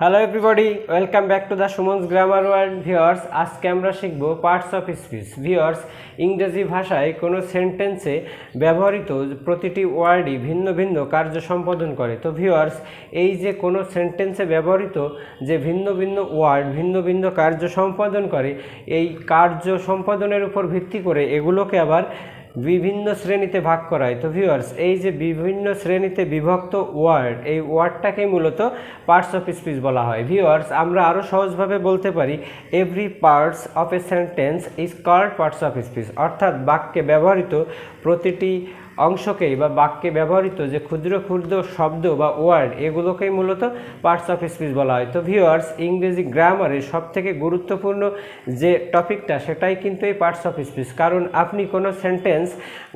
Hello everybody welcome back to the Suman's grammar world viewers আজকে আমরা শিখব parts of speech viewers ইংরেজি ভাষায় কোনো সেন্টেন্সে ব্যবহৃত প্রতিটি ওয়ার্ডই ভিন্ন ভিন্ন কার্য সম্পাদন করে। তো ভিওয়ার্স এই যে কোনো সেন্টেন্সে ব্যবহৃত যে ভিন্ন ভিন্ন ওয়ার্ড ভিন্ন ভিন্ন কার্য সম্পাদন করে, এই কার্য সম্পাদনের উপর ভিত্তি করে এগুলোকে আবার বিভিন্ন শ্রেণীতে ভাগ করা হয়। তো ভিউয়ার্স এই যে বিভিন্ন শ্রেণীতে বিভক্ত ওয়ার্ড এই ওয়ার্ডটাকে মূলত পার্টস অফ স্পিচ বলা হয়। ভিউয়ার্স আমরা আরও সহজভাবে বলতে পারি every parts of a sentence is called parts of speech অর্থাৎ বাক্যে ব্যবহৃত প্রতিটি অংশকেই বা বাক্যে ব্যবহৃত যে ক্ষুদ্র ক্ষুদ্র শব্দ বা ওয়ার্ড, এগুলোকেই মূলত পার্টস অফ স্পিচ বলা হয়। তো ভিউয়ার্স ইংরেজি গ্রামারের সব থেকে গুরুত্বপূর্ণ যে টপিকটা, সেটাই কিন্তু এই পার্টস অফ স্পিচ কারণ আপনি কোনো সেন্টেন্স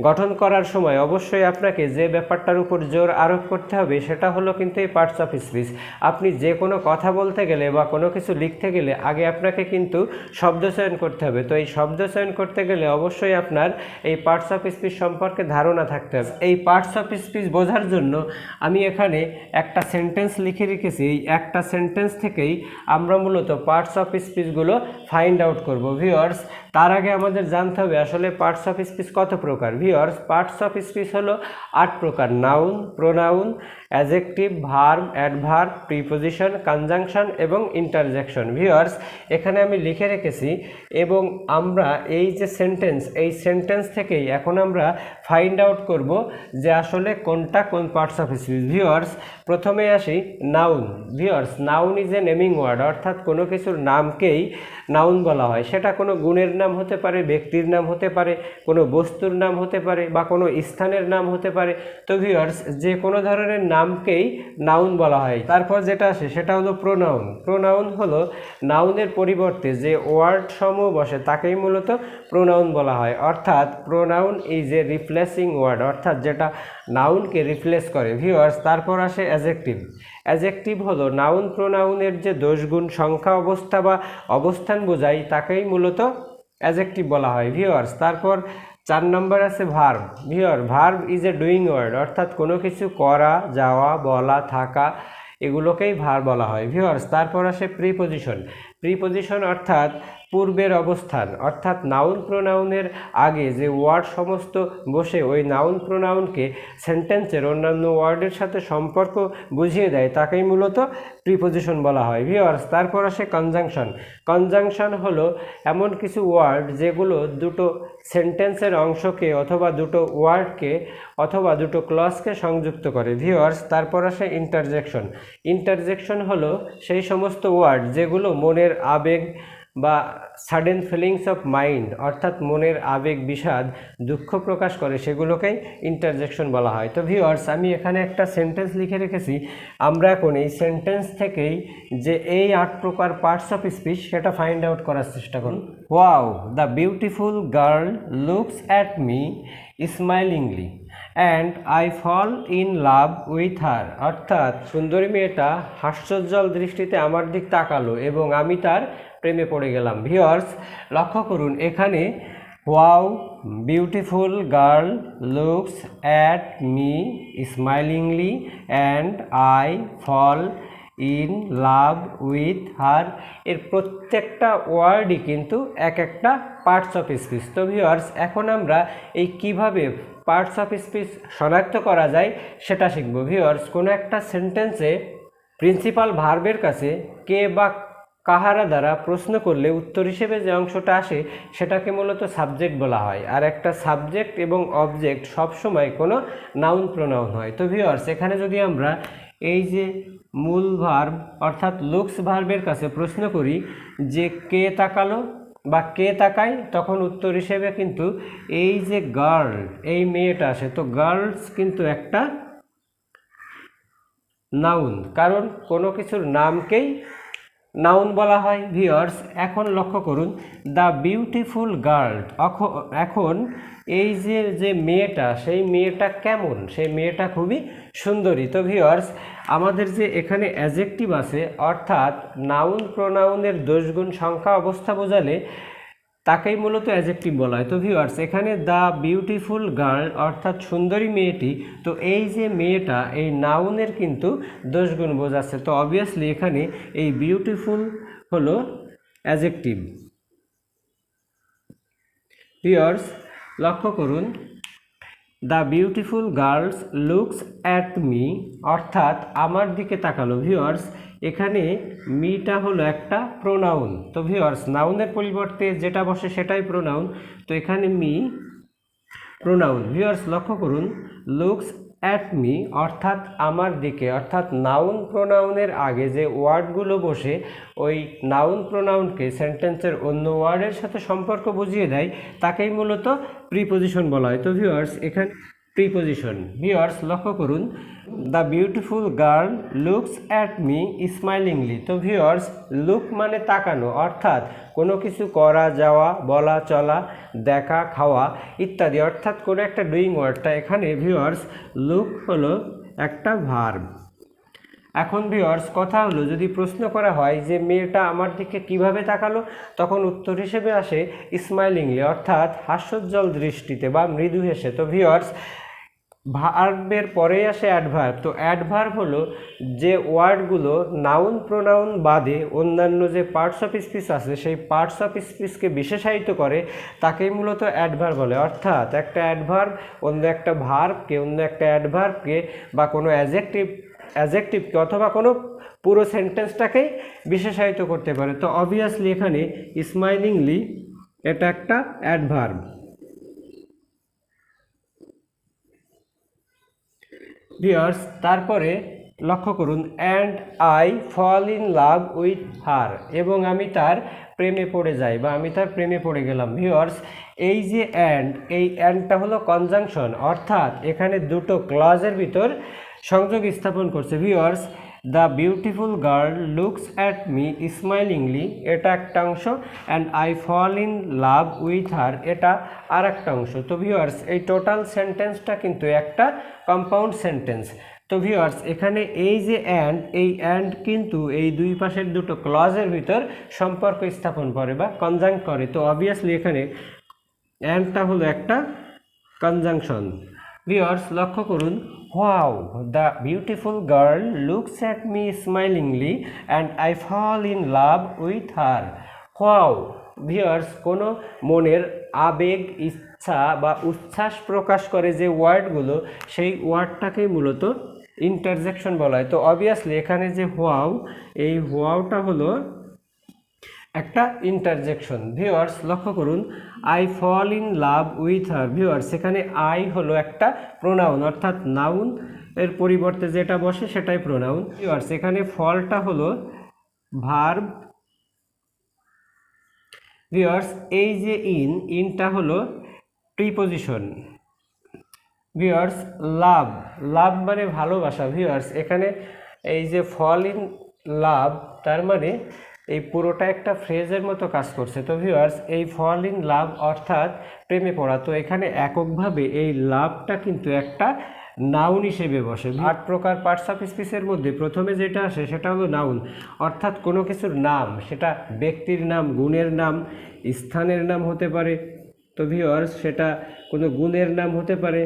গঠন করার সময় অবশ্যই আপনাকে যে ব্যাপারটার উপর জোর আরোপ করতে হবে, সেটা হলো কিন্তু এই পার্টস অফ স্পিচ আপনি যে কোনো কথা বলতে গেলে বা কোনো কিছু লিখতে গেলে আগে আপনাকে কিন্তু শব্দ চয়ন করতে হবে। তো এই শব্দ চয়ন করতে গেলে অবশ্যই আপনার এই পার্টস অফ স্পিচ সম্পর্কে ধারণা থাকতে হবে। এই পার্টস অফ স্পিচ বোঝার জন্য আমি এখানে একটা সেন্টেন্স লিখে রেখেছি। এই একটা সেন্টেন্স থেকেই আমরা মূলত পার্টস অফ স্পিচগুলো ফাইন্ড আউট করব। ভিওয়ার্স তার আগে আমাদের জানতে হবে আসলে পার্টস অফ স্পিচ কত প্রকার? ভিওয়ার্স পার্টস অফ স্পিচ হলো আট প্রকার। Noun pronoun adjective verb adverb preposition conjunction এবং ইন্টারজেকশন ভিওয়ার্স এখানে আমি লিখে রেখেছি এবং আমরা এই যে সেন্টেন্স এই সেন্টেন্স থেকেই এখন আমরা ফাইন্ড আউট করব যে আসলে কোনটা কোন পার্টস অফ স্পিচ ভিওয়ার্স প্রথমে আসি noun viewers noun is a naming word অর্থাৎ কোনো কিছুর নামকেই নাউন বলা হয়। সেটা কোনো গুণের নাম হতে পারে, ব্যক্তির নাম হতে পারে, কোনো বস্তুর নাম হতে পারে বা কোনো স্থানের নাম হতে পারে। তো ভিওয়ার্স যে কোনো ধরনের নামকেই নাউন বলা হয়। তারপর যেটা আসে, সেটা হলো প্রোনাউন প্রোনাউন হলো নাউনের পরিবর্তে যে ওয়ার্ড সমূহ বসে, তাকেই মূলত প্রোনাউন বলা হয়। অর্থাৎ pronoun is a replacing word অর্থাৎ যেটা নাউনকে রিপ্লেস করে ভিওয়ার্স তারপর আসে অ্যাজেক্টিভ অ্যাজেক্টিভ হলো নাউন প্রোনাউনের যে দোষগুণ, সংখ্যা, অবস্থা বা অবস্থান বোঝায়, তাকেই মূলত অ্যাজেক্টিভ বলা হয় ভিওয়ার্স তারপর চার নম্বর আছে verb viewer verb is a doing word অর্থাৎ কোনো কিছু করা, যাওয়া, বলা, থাকা, এগুলোকেই ভার বলা হয় ভিওয়ার্স তারপর আসে প্রিপোজিশন প্রিপোজিশন অর্থাৎ পূর্বের অবস্থান, অর্থাৎ নাউন প্রোনাউনের আগে যে ওয়ার্ড সমস্ত বসে, ওই নাউন প্রোনাউনকে সেন্টেন্সের অন্যান্য ওয়ার্ডের সাথে সম্পর্ক বুঝিয়ে দেয়, তাকেই মূলত প্রিপোজিশন বলা হয়। ভিওয়ার্স তারপর আসে কনজাংশন। কনজাংশন হলো এমন কিছু ওয়ার্ড যেগুলো দুটো সেন্টেন্সের অংশকে অথবা দুটো ওয়ার্ডকে অথবা দুটো ক্লসকে সংযুক্ত করে। ভিওয়ার্স তারপর আসে ইন্টারজেকশন। ইন্টারজেকশন হলো সেই সমস্ত ওয়ার্ড যেগুলো মনের আবেগ বা সাডেন ফিলিংস অফ মাইন্ড অর্থাৎ মনের আবেগ, বিষাদ, দুঃখ প্রকাশ করে, সেগুলোকেই ইন্টারজেকশন বলা হয়। তো ভিওয়ার্স আমি এখানে একটা সেন্টেন্স লিখে রেখেছি। আমরা এখন এই সেন্টেন্স থেকেই যে এই আট প্রকার পার্টস অফ স্পিচ সেটা ফাইন্ড আউট করার চেষ্টা করুন wow the beautiful girl looks at me smilingly and I fall in love with her অর্থাৎ সুন্দরী মেয়েটা হাস্যজ্জ্বল দৃষ্টিতে আমার দিক তাকালো এবং আমি তার প্রেমে পড়ে গেলাম। ভিওর্স লক্ষ্য করুন, এখানে wow beautiful girl looks at me smilingly and I fall in love with her এর প্রত্যেকটা ওয়ার্ডই কিন্তু এক একটা পার্টস অফ স্পিচ তো ভিওয়ার্স এখন আমরা এই কীভাবে পার্টস অফ স্পিচ শনাক্ত করা যায় সেটা শিখব। ভিওয়ার্স কোনো একটা সেন্টেন্সে প্রিন্সিপাল ভার্বের কাছে কে বা কাহারা দ্বারা প্রশ্ন করলে উত্তর হিসেবে যে অংশটা আসে সেটাকে মূলত সাবজেক্ট বলা হয়। আর একটা সাবজেক্ট এবং অবজেক্ট সবসময় কোনো নাউন প্রোনাউন হয়। তো ভিওয়ার্স এখানে যদি আমরা এই যে মূল ভার্ব অর্থাৎ লুকস ভার্বের কাছে প্রশ্ন করি যে কে তাকালো বা কে তাকায়, তখন উত্তর হিসেবে কিন্তু এই যে গার্ল, এই মেয়েটা আসে। তো গার্লস কিন্তু একটা নাউন। কারণ কোনো কিছুর নামকেই নাউন বলা হয় ভিওর্স এখন লক্ষ্য করুন দ্য বিউটিফুল গার্ল এখন এই যে যে মেয়েটা, সেই মেয়েটা কেমন? সেই মেয়েটা খুবই সুন্দরী। তো ভিওর্স আমাদের যে এখানে অ্যাজেক্টিভ আছে, অর্থাৎ নাউন প্রোনাউনের দোষগুণ সংখ্যা অবস্থা বোঝালে তাকেই মূলত অ্যাজেক্টিভ বলা হয়। তো ভিউয়ার্স এখানে দ্য বিউটিফুল গার্ল অর্থাৎ সুন্দরী মেয়েটি, তো এই যে মেয়েটা, এই নাউনের কিন্তু দোষগুণ বোঝাচ্ছে। তো অবভিয়াসলি এখানে এই বিউটিফুল হলো অ্যাজেক্টিভ ভিউয়ার্স লক্ষ্য করুন the beautiful girls looks at me অর্থাৎ আমার দিকে তাকালো। ভিউয়ার্স এখানে মিটা হলো একটা প্রোনাউন তো ভিওয়ার্স নাউনের পরিবর্তে যেটা বসে সেটাই প্রোনাউন তো এখানে মি প্রোনাউন ভিওয়ার্স লক্ষ্য করুন লুকস অ্যাট মি অর্থাৎ আমার দিকে, অর্থাৎ নাউন প্রোনাউনের আগে যে ওয়ার্ডগুলো বসে, ওই নাউন প্রোনাউনকে সেন্টেন্সের অন্য ওয়ার্ডের সাথে সম্পর্ক বুঝিয়ে দেয়, তাকেই মূলত প্রিপোজিশন বলা হয়। তো ভিউয়ার্স এখানে প্রিপোজিশন ভিওয়ার্স লক্ষ্য করুন the beautiful girl looks at me smilingly তো ভিওয়ার্স লুক মানে তাকানো, অর্থাৎ কোনো কিছু করা, যাওয়া, বলা, চলা, দেখা, খাওয়া ইত্যাদি, অর্থাৎ কোনো একটা ডুইং ওয়ার্ডটা এখানে ভিওয়ার্স লুক হলো একটা ভার্ব এখন ভিওর্স কথা হলো, যদি প্রশ্ন করা হয় যে মেয়েটা আমার দিকে কীভাবে তাকালো, তখন উত্তর হিসেবে আসে স্মাইলিংলি, অর্থাৎ হাস্যোজ্জ্বল দৃষ্টিতে বা মৃদু হেসে। তো ভিওর্স ভার্বের পরেই আসে অ্যাডভার্ব তো অ্যাডভার্ব হলো যে ওয়ার্ডগুলো নাউন প্রোনাউন বাদে অন্যান্য যে পার্টস অফ স্পিচ আছে, সেই পার্টস অফ স্পিচকে বিশেষায়িত করে, তাকেই মূলত অ্যাডভার্ব বলে। অর্থাৎ একটা অ্যাডভার্ব অন্য একটা ভার্বকে অন্য একটা অ্যাডভার্বকে বা কোনো অ্যাজেক্টিভ অ্যাজেক্টিভকে অথবা কোনো পুরো সেন্টেন্সটাকেই বিশেষায়িত করতে পারে। তো অবভিয়াসলি এখানে স্মাইলিংলি এটা একটা অ্যাডভার্ব ভিওর্স তারপরে লক্ষ্য করুন and I fall in love with her এবং আমি তার প্রেমে পড়ে যাই বা আমি তার প্রেমে পড়ে গেলাম। ভিওর্স এই যে অ্যান্ড এই অ্যান্ডটা হলো কনজাংশন অর্থাৎ এখানে দুটো ক্লজের ভিতর সংযোগ স্থাপন করছে। Viewers the beautiful girl looks at me smilingly এটা একটা অংশ। And I fall in love with her এটা আর একটা অংশ। তো ভিওয়ার্স এই টোটাল সেন্টেন্সটা কিন্তু একটা কম্পাউন্ড সেন্টেন্স তো ভিওয়ার্স এখানে এই যে অ্যান্ড এই অ্যান্ড কিন্তু এই দুই পাশের দুটো ক্লজের ভিতর সম্পর্ক স্থাপন করে বা কনজাংক্ট করে। তো অবভিয়াসলি এখানে অ্যান্ডটা হলো একটা কনজাংশন ভিওয়ার্স লক্ষ্য করুন wow the beautiful girl looks at me smilingly and I fall in love with her wow viewers কোনো মনের আবেগ, ইচ্ছা বা উচ্ছ্বাস প্রকাশ করে যে ওয়ার্ডগুলো, সেই ওয়ার্ডটাকেই মূলত ইন্টারজেকশন বলা হয়। তো অবভিয়াসলি এখানে যে হোয়াও এই হোয়াওটা হলো একটা ইন্টারজেকশন ভিওয়ার্স লক্ষ্য করুন I fall in love with her viewers এখানে আই হলো একটা প্রোনাউন অর্থাৎ নাউন এর পরিবর্তে যেটা বসে সেটাই প্রোনাউন ভিওয়ার্স এখানে ফলটা হলো ভার্ব ভিওয়ার্স এই যে ইন ইনটা হলো প্রিপোজিশন ভিওয়ার্স লাভ লাভ মানে ভালোবাসা. ভিওয়ার্স এখানে এই যে ফল ইন লাভ তার মানে এই পুরোটা একটা ফ্রেজের মতো কাজ করছে। তো ভিউয়ার্স এই ফল ইন লাভ অর্থাৎ প্রেমে পড়া তো এখানে এককভাবে এই লাভটা কিন্তু একটা নাউন হিসেবে বসে। আট প্রকার পার্টস অফ স্পিচের মধ্যে প্রথমে যেটা আসে সেটা হলো নাউন অর্থাৎ কোনো কিছুর নাম সেটা ব্যক্তির নাম গুণের নাম স্থানের নাম হতে পারে। তো ভিউয়ার্স সেটা কোনো গুণের নাম হতে পারে।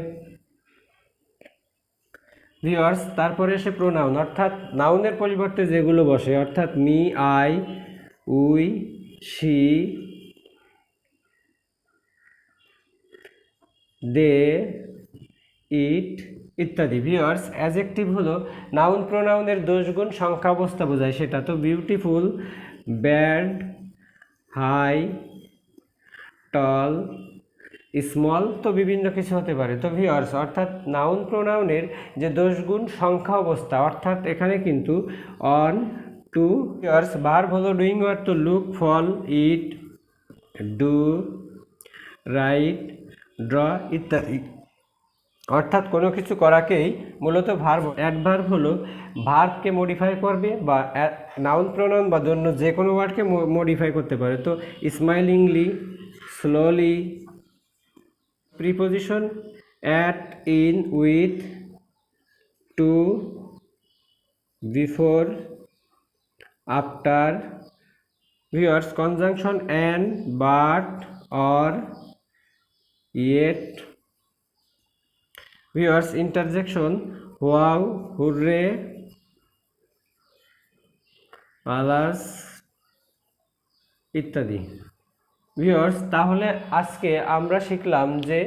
ভিওয়ার্স তারপরে এসে প্রোনাউন অর্থাৎ নাউনের পরিবর্তে যেগুলো বসে অর্থাৎ me I we, she, they, it ইত্যাদি। ভিওয়ার্স অ্যাজেক্টিভ হলো নাউন প্রোনাউনের দোষগুণ সংখ্যা অবস্থা বোঝায় সেটা। তো beautiful bad high, tall, small, তো বিভিন্ন কিছু হতে পারে। তো ভিওয়ার্স অর্থাৎ নাউন প্রোনাউনের যে দোষগুণ সংখ্যা অবস্থা, অর্থাৎ এখানে কিন্তু অন টু ভিওয়ার্স বার হলো ডুইং ওয়ার তো look fall eat do write draw ইত্যাদি। অর্থাৎ কোনো কিছু করাকেই মূলত ভার্ব অ্যাডভার্ব হলো ভার্বকে মডিফাই করবে বা নাউন প্রোনাউন বা অন্য যে কোনো ওয়ার্ডকে মডিফাই করতে পারে। তো smilingly slowly preposition, at, in, with, to, before after viewers conjunction and but or yet viewers interjection wow hurray alas ইত্যাদি। ভিউয়ার্স তাহলে আজকে আমরা শিখলাম যে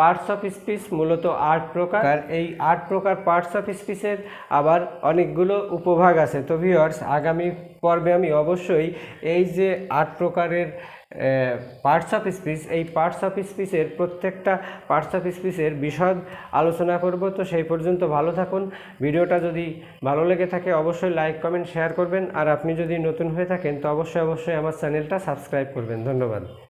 পার্টস অফ স্পিচ মূলত আট প্রকার। আর এই আট প্রকার পার্টস অফ স্পিচের আবার অনেকগুলো উপভাগ আছে। তো ভিউয়ার্স আগামী পর্বে আমি অবশ্যই এই যে আট প্রকারের পার্টস অফ স্পিচ এই পার্টস অফ স্পিচের প্রত্যেকটা পার্টস অফ স্পিচের বিশদ আলোচনা করব। তো সেই পর্যন্ত ভালো থাকুন। ভিডিওটা যদি ভালো লেগে থাকে, অবশ্যই লাইক কমেন্ট শেয়ার করবেন। আর আপনি যদি নতুন হয়ে থাকেন, তো অবশ্যই অবশ্যই আমার চ্যানেলটা সাবস্ক্রাইব করবেন। ধন্যবাদ।